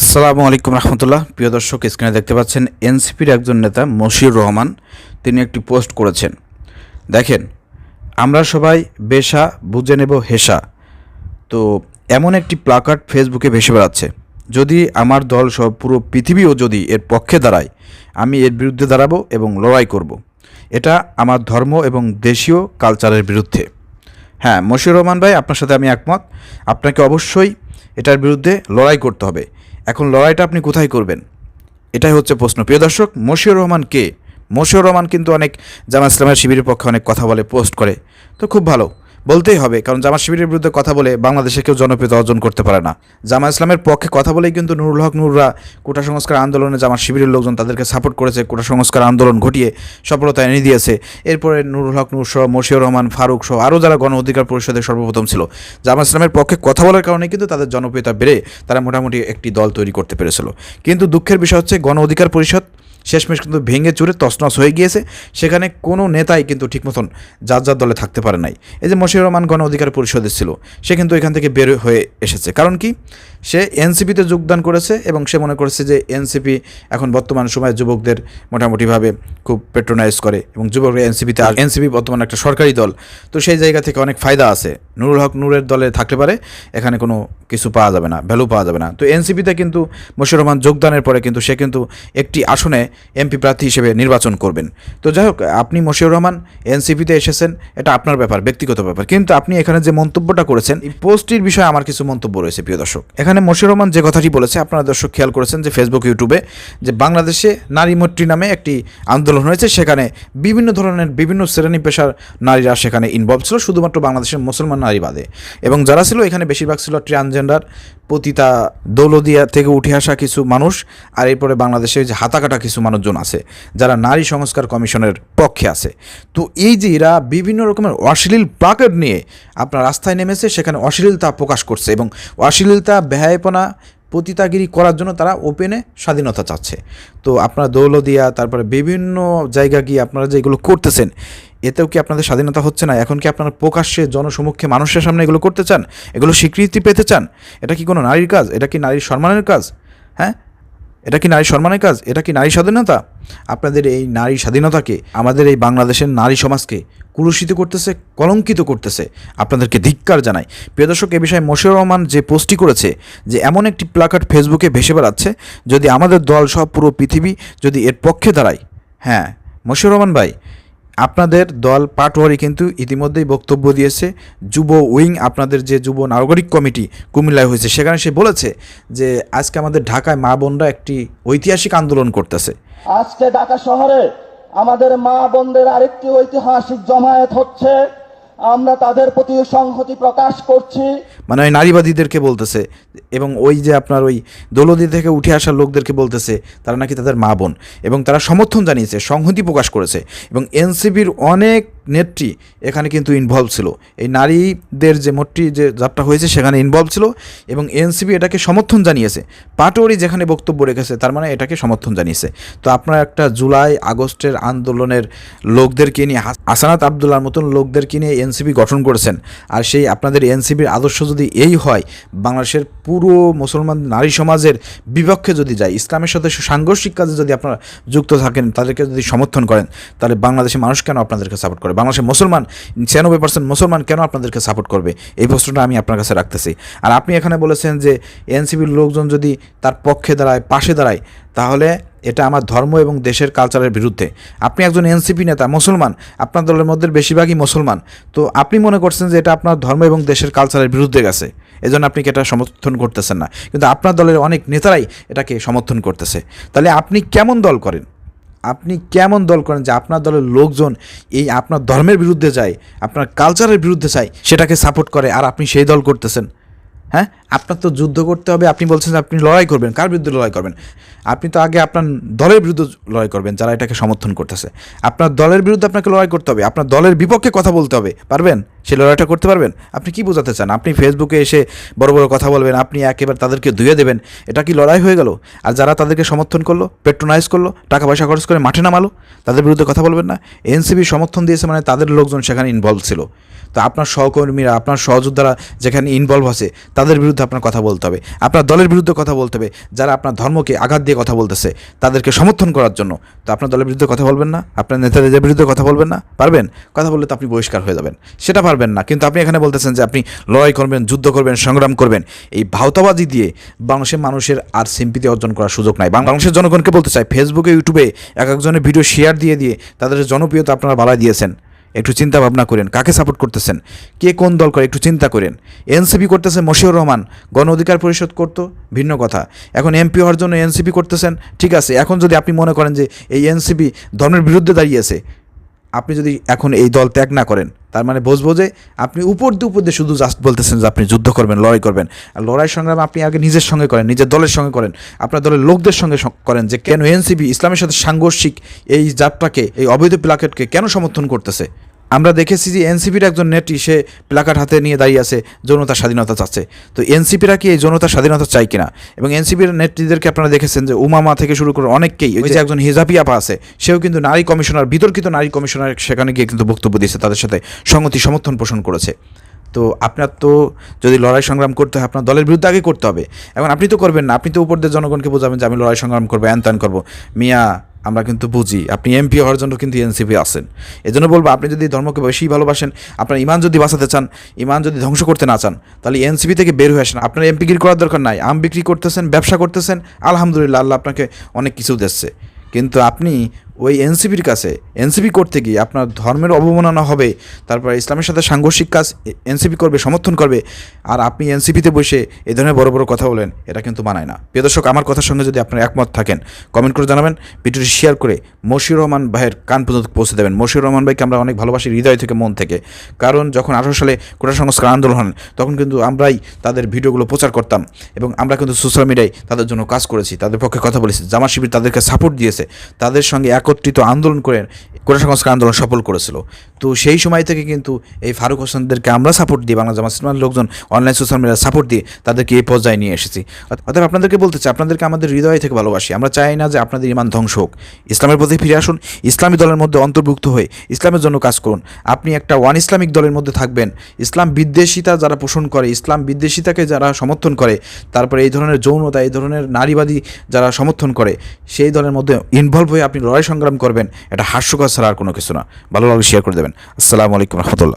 আসসালামু আলাইকুম রহমতুল্লাহ। প্রিয় দর্শক, স্ক্রিনে দেখতে পাচ্ছেন এনসিপির একজন নেতা মশিউর রহমান। তিনি একটি পোস্ট করেছেন। দেখেন, আমরা সবাই বেশা, বুঝে নেব হেসা। তো এমন একটি প্লাকার্ড ফেসবুকে ভেসে বেড়াচ্ছে। যদি আমার দল সব পুরো পৃথিবীও যদি এর পক্ষে দাঁড়ায়, আমি এর বিরুদ্ধে দাঁড়াবো এবং লড়াই করব। এটা আমার ধর্ম এবং দেশীয় কালচারের বিরুদ্ধে। হ্যাঁ মশিউর রহমান ভাই, আপনার সাথে আমি একমত। আপনাকে অবশ্যই এটার বিরুদ্ধে লড়াই করতে হবে। এখন লড়াইটা আপনি কোথায় করবেন? এটাই হচ্ছে প্রশ্ন। প্রিয় দর্শক, মশিউর রহমান কে? মশিউর রহমান কিন্তু অনেক জামা ইসলামের শিবিরের পক্ষে অনেক কথা বলে, পোস্ট করে। তো খুব ভালো। বলতেই হবে, কারণ জামা শিবিরের বিরুদ্ধে কথা বলে বাংলাদেশে কেউ জনপ্রিয়তা অর্জন করতে পারে না। জামা ইসলামের পক্ষে কথা বলেই কিন্তু নুরুল হক নুররা কোটা সংস্কার আন্দোলনে জামা শিবিরের লোকজন তাদেরকে সাপোর্ট করেছে, কোটা সংস্কার আন্দোলন ঘটিয়ে সফলতা এনে দিয়েছে। এরপরে নুরুল হক নূর সহ মশিউর রহমান, ফারুক সহ আরও যারা গণ অধিকার পরিষদের সর্বপ্রথম ছিল জামা ইসলামের পক্ষে কথা বলার কারণে কিন্তু তাদের জনপ্রিয়তা বেড়ে তারা মোটামুটি একটি দল তৈরি করতে পেরেছিল। কিন্তু দুঃখের বিষয় হচ্ছে গণ অধিকার পরিষদ শেষমেশ কিন্তু ভেঙে চুরে তছনছ হয়ে গিয়েছে। সেখানে কোনো নেতাই কিন্তু ঠিক মতন যার যার দলে থাকতে পারে নাই। এই যে মশিউর রহমান গণ অধিকার পরিষদের ছিল, সে কিন্তু এখান থেকে বের হয়ে এসেছে। কারণ কি? সে এনসিপিতে যোগদান করেছে এবং সে মনে করেছে যে এনসিপি এখন বর্তমান সময়ে যুবকদের মোটামুটিভাবে খুব পেট্রোনাইজ করে এবং যুবকরা এনসিপিতে আর এনসিপি বর্তমানে একটা সরকারি দল। তো সেই জায়গা থেকে অনেক ফায়দা আছে। নুরুল হক নূরের দলে থাকতে পারে, এখানে কোনো কিছু পাওয়া যাবে না ভ্যালু পাওয়া যাবে না। তো এনসিপিতে কিন্তু মশিউর রহমান যোগদানের পরে কিন্তু সে কিন্তু একটি আসনে এমপি প্রার্থী হিসেবে নির্বাচন করবেন। তো যাই হোক, আপনি মশিউর রহমান, এনসিপিতে এসেছেন, এটা আপনার ব্যাপার, ব্যক্তিগত ব্যাপার। কিন্তু আপনি এখানে যে মন্তব্যটা করেছেন, এই পোস্টটির বিষয়ে আমার কিছু মন্তব্য রয়েছে, প্রিয় দর্শক। এখানে মশিউর রহমান যে কথাটি বলেছে, আপনারা দর্শক খেয়াল করেছেন যে ফেসবুক ইউটিউবে যে বাংলাদেশে নারী মৈত্রী নামে একটি আন্দোলন হয়েছে, সেখানে বিভিন্ন ধরনের বিভিন্ন শ্রেণি পেশার নারীরা সেখানে ইনভলভ ছিল, শুধুমাত্র বাংলাদেশের মুসলমান নারী বাদে। এবং যারা ছিল, এখানে বেশিরভাগ ছিল ট্রান্সজেন্ডার পতিতা দৌলদিয়া থেকে উঠে আসা কিছু মানুষ আর এরপরে বাংলাদেশে যে হাতাকাটা কিছু মানুষজন আছে, যারা নারী সংস্কার কমিশনের পক্ষে আছে। তো এই যে এরা বিভিন্ন রকমের অশ্লীল প্লাকেট নিয়ে আপনার রাস্তায় নেমেছে, সেখানে অশ্লীলতা প্রকাশ করছে এবং অশ্লীলতা ব্যয়াপনা পতিতাগিরি করার জন্য তারা ওপেনে স্বাধীনতা চাচ্ছে। তো আপনারা দৌলদিয়া, তারপরে বিভিন্ন জায়গা গিয়ে আপনারা যেগুলো করতেছেন এতেও কি আপনাদের স্বাধীনতা হচ্ছে না? এখন কি আপনারা প্রকাশ্যে জনসমক্ষে মানুষের সামনে এগুলো করতে চান? এগুলো স্বীকৃতি পেতে চান? এটা কি কোনো নারীর কাজ? এটা কি নারীর সম্মানের কাজ? হ্যাঁ? এটা কি নারী সম্মানের কাজ? এটা কি নারী স্বাধীনতা? আপনাদের এই নারী স্বাধীনতাকে, আমাদের এই বাংলাদেশের নারী সমাজকে কুলুষিত করতেছে, কলঙ্কিত করতেছে, আপনাদেরকে ধিক্কার জানাই। প্রিয় দর্শক, এ বিষয়ে মশিউর রহমান যে পোস্টটি করেছে, যে এমন একটি প্লাকার্ড ফেসবুকে ভেসে বেড়াচ্ছে, যদি আমাদের দল সব পুরো পৃথিবী যদি এর পক্ষে দাঁড়ায় হ্যাঁ মশিউর রহমান ভাই আপনাদের দল পাটোয়ারি কিন্তু ইতিমধ্যেই বক্তব্য দিয়েছে। যুব উইং আপনাদের যে যুব নাগরিক কমিটি কুমিল্লায় হয়েছে, সেখানে সে বলেছে যে আজকে আমাদের ঢাকায় মা বোনরা একটি ঐতিহাসিক আন্দোলন করতেছে। আজকে ঢাকা শহরে আমাদের মা বোনদের আরেকটি ঐতিহাসিক জমায়েত হচ্ছে। আমরা তাদের প্রতি সংহতি প্রকাশ করছি। মানে ওই নারীবাদীদেরকে বলতেছে এবং ওই যে আপনার ওই দলদি থেকে উঠে আসা লোকদেরকে বলতেছে, তারা নাকি তাদের মা বোন এবং তারা সমর্থন জানিয়েছে, সংহতি প্রকাশ করেছে এবং এনসিপির অনেক নেত্রী এখানে কিন্তু ইনভলভ ছিল। এই নারীদের যে মোটটি যে যাত্রা হয়েছে সেখানে ইনভলভ ছিল এবং এনসিপি এটাকে সমর্থন জানিয়েছে। পাটোয়ারি যেখানে বক্তব্য রেখেছে, তার মানে এটাকে সমর্থন জানিয়েছে। তো আপনারা একটা জুলাই আগস্টের আন্দোলনের লোকদেরকে নিয়ে আসানাত আবদুল্লার মতন লোকদেরকে নিয়ে এনসিপি গঠন করেছেন। আর সেই আপনাদের এনসিপির আদর্শ যদি এই হয়, বাংলাদেশের পুরো মুসলমান নারী সমাজের বিপক্ষে যদি যায়, ইসলামের সাথে সাংঘর্ষিক কাজে যদি আপনারা যুক্ত থাকেন, তাদেরকে যদি সমর্থন করেন, তাহলে বাংলাদেশের মানুষ কেন আপনাদেরকে সাপোর্ট করে? বাংলাদেশের মুসলমান, ছিয়ানব্বই পার্সেন্ট মুসলমান কেন আপনাদেরকে সাপোর্ট করবে? এই প্রশ্নটা আমি আপনার কাছে রাখতেছি। আর আপনি এখানে বলেছেন যে এনসিপির লোকজন যদি তার পক্ষে দাঁড়ায়, পাশে দাঁড়ায়, তাহলে এটা আমার ধর্ম এবং দেশের কালচারের বিরুদ্ধে। আপনি একজন এনসিপি নেতা, মুসলমান, আপনার দলের মধ্যে বেশিরভাগই মুসলমান। তো আপনি মনে করছেন যে এটা আপনার ধর্ম এবং দেশের কালচারের বিরুদ্ধে গেছে? এজন্য আপনি কি এটা সমর্থন করতেছেন না? কিন্তু আপনার দলের অনেক নেতারাই এটাকে সমর্থন করতেছে। তাহলে আপনি কেমন দল করেন? আপনি কেমন দল করেন যে আপনার দলের লোকজন এই আপনার ধর্মের বিরুদ্ধে যায়, আপনার কালচারের বিরুদ্ধে চায় সেটাকে সাপোর্ট করে আর আপনি সেই দল করতেছেন? হ্যাঁ? আপনার তো যুদ্ধ করতে হবে, আপনি বলছেন আপনি লড়াই করবেন। কার বিরুদ্ধে লড়াই করবেন? আপনি তো আগে আপনার দলের বিরুদ্ধে লড়াই করবেন, যারা এটাকে সমর্থন করতেছে। আপনার দলের বিরুদ্ধে আপনাকে লড়াই করতে হবে, আপনার দলের বিপক্ষে কথা বলতে হবে, পারবেন? সেই লড়াইটা করতে পারবেন? আপনি কি বোঝাতে চান? আপনি ফেসবুকে এসে বড় বড় কথা বলবেন, আপনি একেবারে তাদেরকে ধুয়ে দেবেন, এটা কি লড়াই হয়ে গেল? আর যারা তাদেরকে সমর্থন করল পেট্রোনাইজ করল, টাকা পয়সা খরচ করে মাঠে নামালো, তাদের বিরুদ্ধে কথা বলবেন না? এনসিবি সমর্থন দিয়েছে মানে তাদের লোকজন সেখানে ইনভলভ ছিল। তো আপনার সহকর্মীরা, আপনার সহযোদ্ধারা যেখানে ইনভলভ আছে, তাদের বিরুদ্ধে আপনার কথা বলতে হবে। আপনার দলের বিরুদ্ধে কথা বলতে হবে। যারা আপনার ধর্মকে আঘাত দিয়ে কথা বলতেছে, তাদেরকে সমর্থন করার জন্য। তো আপনার দলের বিরুদ্ধে কথা বলবেন না? আপনার নেতাদের বিরুদ্ধে কথা বলবেন না? পারবেন? কথা বললে তো আপনি বহিষ্কার হয়ে যাবেন। সেটা পারবেন না। কিন্তু আপনি এখানে বলতেছেন যে আপনি লড়াই করবেন, যুদ্ধ করবেন, সংগ্রাম করবেন। এই ভাওতাবাজি দিয়ে বাংলাদেশের মানুষের আর সিম্পিতি অর্জন করার সুযোগ নাই। বাংলাদেশের জনগণকে বলতে চাই ফেসবুকে ইউটিউবে এক একজনের ভিডিও শেয়ার দিয়ে দিয়ে তাদের জনপ্রিয়তা আপনারা বাড়ায় দিয়েছেন। একটু চিন্তা ভাবনা করেন, কাকে সাপোর্ট করতেছেন? কে কোন দল করে, একটু চিন্তা করেন। এনসিপি করতেছে মশিউর রহমান, গণ অধিকার পরিষদ করতো, ভিন্ন কথা। এখন এমপি হওয়ার জন্য এনসিপি করতেছেন, ঠিক আছে। এখন যদি আপনি মনে করেন যে এই এনসিপি ধর্মের বিরুদ্ধে দাঁড়িয়েছে আপনি যদি এখন এই দল ত্যাগ না করেন, তার মানে বুঝব যে আপনি উপর দিয়ে উপর দিয়ে শুধু জাস্ট বলতেছেন যে আপনি যুদ্ধ করবেন, লড়াই করবেন। আর লড়াই সংগ্রাম আপনি আগে নিজের সঙ্গে করেন, নিজের দলের সঙ্গে করেন। আপনার দলের লোকদের সঙ্গে করেন যে কেন এনসিপি, ইসলামের সাথে সাংঘর্ষিক এই যাত্রাকে এই অবৈধ প্লাকেটকে কেন সমর্থন করতেছে? আমরা দেখেছি যে এনসিপির একজন নেত্রী সে প্লাকার্ড হাতে নিয়ে দাঁড়িয়ে আছে যৌনতা স্বাধীনতা চাচ্ছে। তো এনসিপিরা কি এই যৌনতা স্বাধীনতা চাই কিনা? এবং এনসিপির নেত্রীদেরকে আপনারা দেখেছেন যে উমামা থেকে শুরু করে অনেককেই ওই যে একজন হিজাবি আপা আছে সেও কিন্তু নারী কমিশনার বিতর্কিত নারী কমিশনার সেখানে গিয়ে কিন্তু বক্তব্য দিয়েছে তাদের সাথে সংগতি সমর্থন পোষণ করেছে। তো আপনার তো যদি লড়াই সংগ্রাম করতে হয় আপনার দলের বিরুদ্ধে আগে করতে হবে। এখন আপনি তো করবেন না আপনি তো উপর দিয়ে জনগণকে বোঝাবেন যে আমি লড়াই সংগ্রাম করব ত্যান করব। মিয়া আমরা কিন্তু বুঝি। আপনি এমপি হওয়ার জন্য কিন্তু এনসিপি আছেন। এজন্য বলব, আপনি যদি ধর্মকে বেশি ভালোবাসেন, আপনার ইমান যদি বাঁচাতে চান, ইমান যদি ধ্বংস করতে না চান, তাহলে এনসিপি থেকে বের হয়ে আসেন। আপনার এমপিগিরি করার দরকার নাই। আম বিক্রি করতেছেন, ব্যবসা করতেছেন, আলহামদুলিল্লাহ, আল্লাহ আপনাকে অনেক কিছু দিচ্ছে। কিন্তু আপনি ওই এনসিপির কাছে, এনসিপি করতে গিয়ে আপনার ধর্মের অবমাননা হবে, তারপর ইসলামের সাথে সাংঘর্ষিক কাজ এনসিপি করবে, সমর্থন করবে, আর আপনি এনসিপিতে বসে এ ধরনের বড় বড় কথা বলেন, এটা কিন্তু মানায় না। প্রিয় দর্শক, আমার কথার সঙ্গে যদি আপনার একমত থাকেন কমেন্ট করে জানাবেন, ভিডিওটি শেয়ার করে মশিউর রহমান ভাইয়ের কান পর্যন্ত পৌঁছে দেবেন। মশিউর রহমান ভাইকে আমরা অনেক ভালোবাসি হৃদয় থেকে, মন থেকে। কারণ যখন আঠারো সালে কোটা সংস্কার আন্দোলন তখন কিন্তু আমরাই তাদের ভিডিওগুলো প্রচার করতাম এবং আমরা কিন্তু সোশ্যাল মিডিয়ায় তাদের জন্য কাজ করেছি, তাদের পক্ষে কথা বলেছি। জামা শিবির তাদেরকে সাপোর্ট দিয়েছে, তাদের সঙ্গে একত্রিত আন্দোলন করে কোটা সংস্কার আন্দোলন সফল করেছিল। তো সেই সময় থেকে কিন্তু এই ফারুক হোসেনদেরকে আমরা সাপোর্ট দিই বাংলা জামা ইসলামের লোকজন অনলাইন সোশ্যাল মিডিয়া সাপোর্ট দিয়ে তাদেরকে এই পর্যায়ে নিয়ে এসেছি। অর্থাৎ আপনাদেরকে বলতে চাই, আপনাদেরকে আমাদের হৃদয় থেকে ভালোবাসি। আমরা চাই না যে আপনাদের ইমান ধ্বংস হোক। ইসলামের প্রতি ফিরে আসুন, ইসলামী দলের মধ্যে অন্তর্ভুক্ত হয়ে ইসলামের জন্য কাজ করুন। আপনি একটা ওয়ান ইসলামিক দলের মধ্যে থাকবেন। ইসলাম বিদ্বেষিতা যারা পোষণ করে, ইসলাম বিদ্বেষিতাকে যারা সমর্থন করে, তারপরে এই ধরনের যৌনতা, এই ধরনের নারীবাদী যারা সমর্থন করে, সেই দলের মধ্যে ইনভলভ হয়ে আপনি লড়াই সংগ্রাম করবেন, এটা হাস্যকর ছাড়া আর কোনো কিছু না। ভালো লাগলে শেয়ার করে দেবেন। আসসালামু আলাইকুম রহমতুল্লাহ।